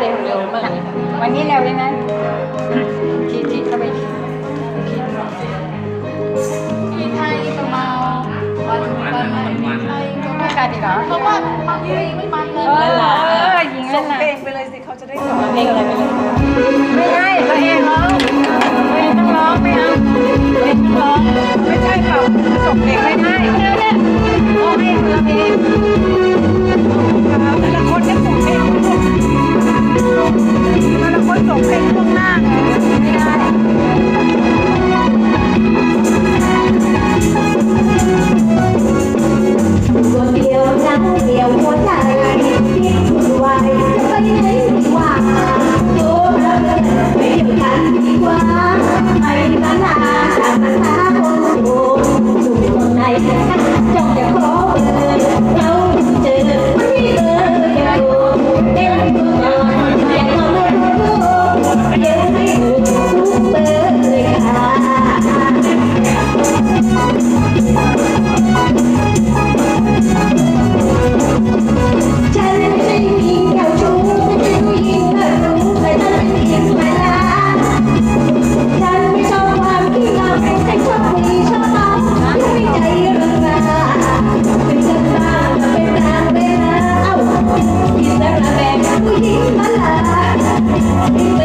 เร็วเร็วมากวันนี้เร็วยังไงคิดคิดเข้าไปคิดมีไทยก็มาวันวันวันไทยก็มาการดีเหรเพราะว่าเขายิงไม่มันเลยเออยิงเล่นนะเพลงไปเลยสิเขาจะได้ร้องเพลงอะไรไปเลยไม่ใช่ตัวเองร้องไม่ต้องร้องไม่เอาไม่ต้องร้องไม่ใช่เขาส่งเพลงไม่ได้เนี่ยโอ้ยเราเอง I'll.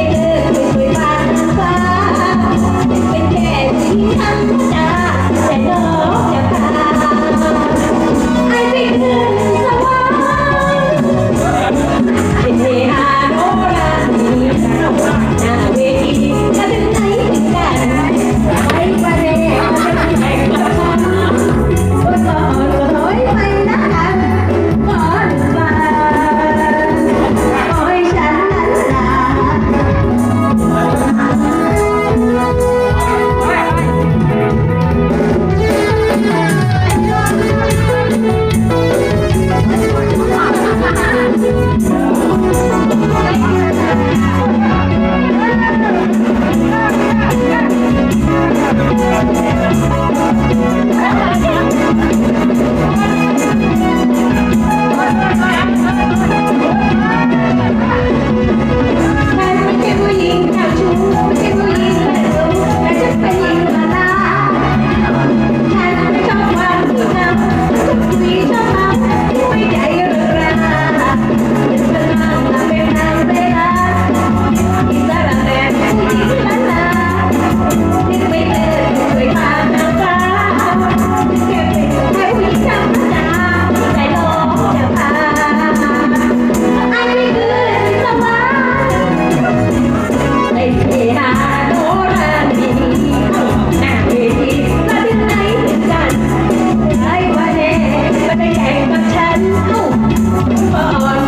ได้แข่งกับฉันเอ้บอก